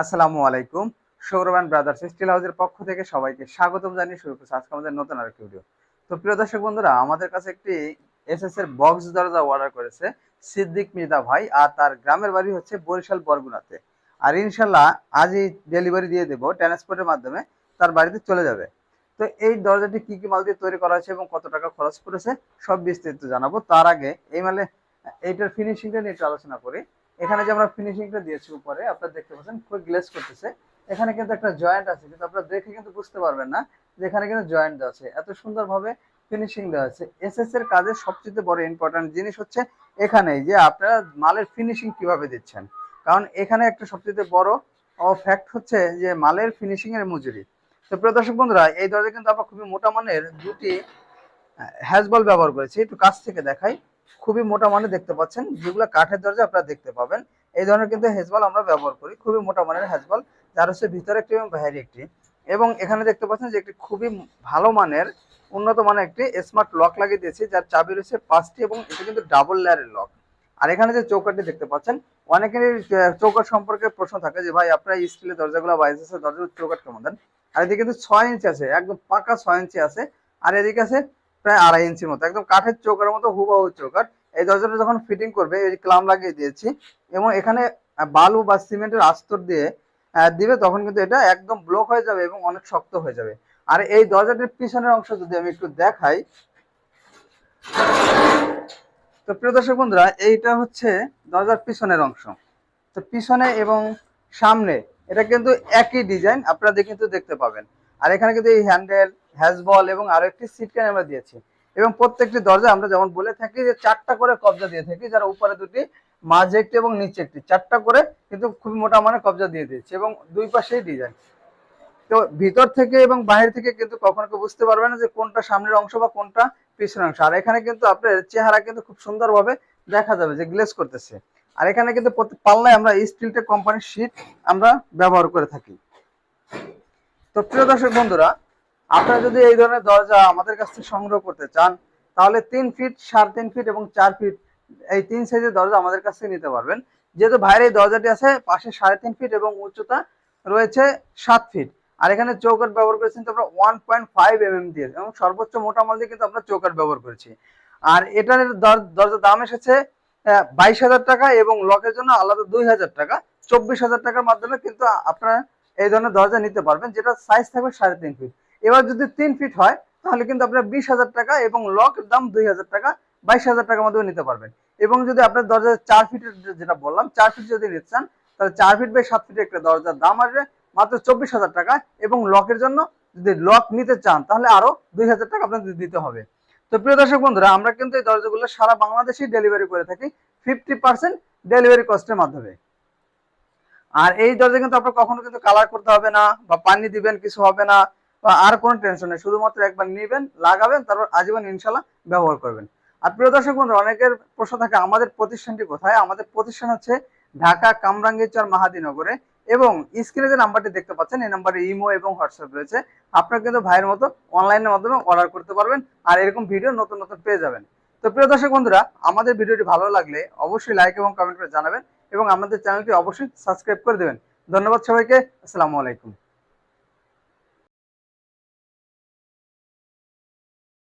আসসালামু আলাইকুম। সৌরভান brothers still হাউসের পক্ষ থেকে সবাইকে স্বাগতম জানিয়ে শুরু করছি আজকে আমাদের নতুন আরেকটি ভিডিও তো প্রিয় দর্শক বন্ধুরা, আমাদের কাছে একটি এসএস এর বক্স দরজা অর্ডার করেছে সিদ্দিক মির্জা ভাই আর তার গ্রামের বাড়ি হচ্ছে বরিশাল বরগুনাতে। আর ইনশাল্লাহ আজই ডেলিভারি দিয়ে দেবো ট্রান্সপোর্টের মাধ্যমে তার বাড়িতে চলে যাবে। তো এই দরজাটি কি কি মাল দিয়ে তৈরি করা হয়েছে এবং কত টাকা খরচ করেছে সব বিস্তারিত জানাব। তার আগে এই মালে, এইটার ফিনিশিংটা নিয়ে একটু আলোচনা করি। এখানে যে আমরা ফিনিশিংটা দিয়েছি উপরে, আপনারা দেখতে পাচ্ছেন খুব গ্লেজ করতেছে। এখানে কিন্তু একটা জয়েন্ট আছে, কিন্তু আপনারা দেখে কিন্তু বুঝতে পারবেন না যে এখানে কিন্তু জয়েন্ট আছে। এত সুন্দরভাবে ফিনিশিং দেওয়া আছে। এসএস এর কাজে সবচেয়ে বড় ইম্পর্টেন্ট জিনিস হচ্ছে এখানেই যে আপনারা মালের ফিনিশিং কীভাবে দিচ্ছেন। কারণ এখানে একটা সবচেয়ে বড় ফ্যাক্ট হচ্ছে যে মালের ফিনিশিং এর মজুরি। তো প্রিয় দর্শক বন্ধুরা, এই দরজা কিন্তু আমরা খুবই মোটা মানের দুটি হ্যাজবল ব্যবহার করেছি। একটু কাছ থেকে দেখাই। খুবই মোটা মানের দেখতে পাচ্ছেন। যেগুলো কাঠের দরজা আপনারা দেখতে পাবেন। এই ধরনের কিন্তু হেজবল আমরা ব্যবহার করি। খুবই মোটা মানের হেজবল যার হচ্ছে ভিতরে একটি এবং বাইরে একটি এবং এখানে দেখতে পাচ্ছেন যে একটি খুবই ভালো মানের, উন্নত মানের একটি স্মার্ট লক লাগিয়ে দিয়েছি, যার চাবি রয়েছে পাঁচটি এবং এটা কিন্তু ডাবল লেয়ারের লক আর এখানে যে চৌকাটি দেখতে পাচ্ছেন, অনেকেরই চৌকাট সম্পর্কে প্রশ্ন থাকে যে, ভাই, আপনারা স্টিলের দরজাগুলো বা এসএসের দরজার চৌকাট কেমন দেন? আর এদিকে কিন্তু ছয় ইঞ্চি আছে, একদম পাকা ছয় ইঞ্চি আছে। আর এদিকে আছে প্রায় আড়াই ইঞ্চির মতো, একদম কাঠের চৌকার মতো হুবাহু চৌকাট এই দরজাটা যখন ফিটিং করবে, এই ক্লাম লাগিয়ে দিয়েছি, এবং এখানে বালু বা সিমেন্টের আস্তর দিয়ে দিবে, তখন কিন্তু এটা একদম ব্লক হয়ে যাবে এবং অনেক শক্ত হয়ে যাবে। আর এই দরজাটির পিছনের অংশ যদি আমি একটু দেখাই, তো প্রিয় দর্শক বন্ধুরা, এইটা হচ্ছে দরজার পিছনের অংশ। তো পিছনে এবং সামনে, এটা কিন্তু একই ডিজাইন আপনারা কিন্তু দেখতে পাবেন। আর এখানে কিন্তু এই হ্যান্ডেল হ্যাজবল এবং আরও একটি সিট ক্যান আমরা দিয়েছি। এবং প্রত্যেকটি দরজা আমরা যেমন বলে থাকি যে চারটা করে কবজা দিয়ে থাকি, যারা উপরে দুটি, মাঝে একটি এবং নিচে একটি। চারটা করে কিন্তু খুবই মোটা মানে কবজা দিয়ে দিয়েছি এবং দুই পাশেই ডিজাইন তো ভিতর থেকে এবং বাহির থেকে কিন্তু কখনো কেউ বুঝতে পারবে না যে কোনটা সামনের অংশ বা কোনটা পিছনের অংশ। আর এখানে কিন্তু আপনার চেহারা কিন্তু খুব সুন্দরভাবে দেখা যাবে যে গ্লেজ করতেছে। আর এখানে কিন্তু পাল্লায় আমরা স্টিলটেক কোম্পানির শীট আমরা ব্যবহার করে থাকি। তো প্রিয় দর্শক বন্ধুরা আপনারা যদি এই ধরনের দরজা আমাদের কাছ থেকে সংগ্রহ করতে চান, তাহলে তিন ফিট, সাড়ে তিন ফিট এবং চার ফিট এই তিন সাইজের দরজা আমাদের কাছ থেকে নিতে পারবেন। যেহেতু বাইরে এই দরজাটি আছে, পাশে সাড়ে তিন ফিট এবং উচ্চতা রয়েছে সাত ফিট। আর এখানে চৌকাট ব্যবহার করেছেন তো আমরা one point five M M দিয়ে, এবং সর্বোচ্চ মোটা মাল দিয়ে কিন্তু আমরা চৌকাট ব্যবহার করেছি। আর এটার দর- দরজার দাম এসেছে বাইশ হাজার টাকা এবং লকের জন্য আলাদা দুই হাজার টাকা। চব্বিশ হাজার টাকার মাধ্যমে কিন্তু আপনারা এই ধরনের দরজা নিতে পারবেন যেটা সাইজ থাকবে সাড়ে তিন ফিট। এবার যদি তিন ফিট হয়, তাহলে কিন্তু আপনার বিশ হাজার টাকা এবং লকের দাম দুই হাজার টাকা, বাইশ হাজার টাকার মধ্যে নিতে পারবেন। এবং যদি আপনার দরজা চার ফিটের যেটা বললাম, চার ফিট যদি নিতে চান, তাহলে চার ফিট বাই সাত ফিটের একটা দরজার দাম আসবে মাত্র চব্বিশ হাজার টাকা এবং লকের জন্য যদি লক নিতে চান, তাহলে আরও দুই হাজার টাকা আপনাদের দিতে হবে। তো প্রিয় দর্শক বন্ধুরা, আমরা কিন্তু এই দরজাগুলো সারা বাংলাদেশেই ডেলিভারি করে থাকি ফিফটি পার্সেন্ট ডেলিভারি কস্টের মাধ্যমে। আর এই দরজা কিন্তু আপনার কখনো কিন্তু কালার করতে হবে না বা পানি দিবেন, কিছু হবে না। আর কোনো টেনশন নেই। শুধুমাত্র একবার নিবেন, লাগাবেন, তারপর আজীবন ইনশাল্লাহ ব্যবহার করবেন। আর প্রিয় দর্শক বন্ধু, অনেকের প্রশ্ন থাকে, আমাদের প্রতিষ্ঠানটি কোথায়? আমাদের প্রতিষ্ঠান হচ্ছে ঢাকা কামরাঙ্গীরচর মাহাদিনগরে এবং স্ক্রিনে যে নাম্বারটি দেখতে পাচ্ছেন, এই নাম্বারে ইমো এবং হোয়াটসঅ্যাপ রয়েছে। আপনারা কিন্তু ভাইয়ের মতো অনলাইনের মাধ্যমে অর্ডার করতে পারবেন আর এরকম ভিডিও নতুন নতুন পেয়ে যাবেন। তো প্রিয় দর্শক বন্ধুরা, আমাদের ভিডিওটি ভালো লাগলে অবশ্যই লাইক এবং কমেন্ট করে জানাবেন এবং আমাদের চ্যানেলটি অবশ্যই সাবস্ক্রাইব করে দেবেন। ধন্যবাদ সবাইকে। আসসালামু আলাইকুম।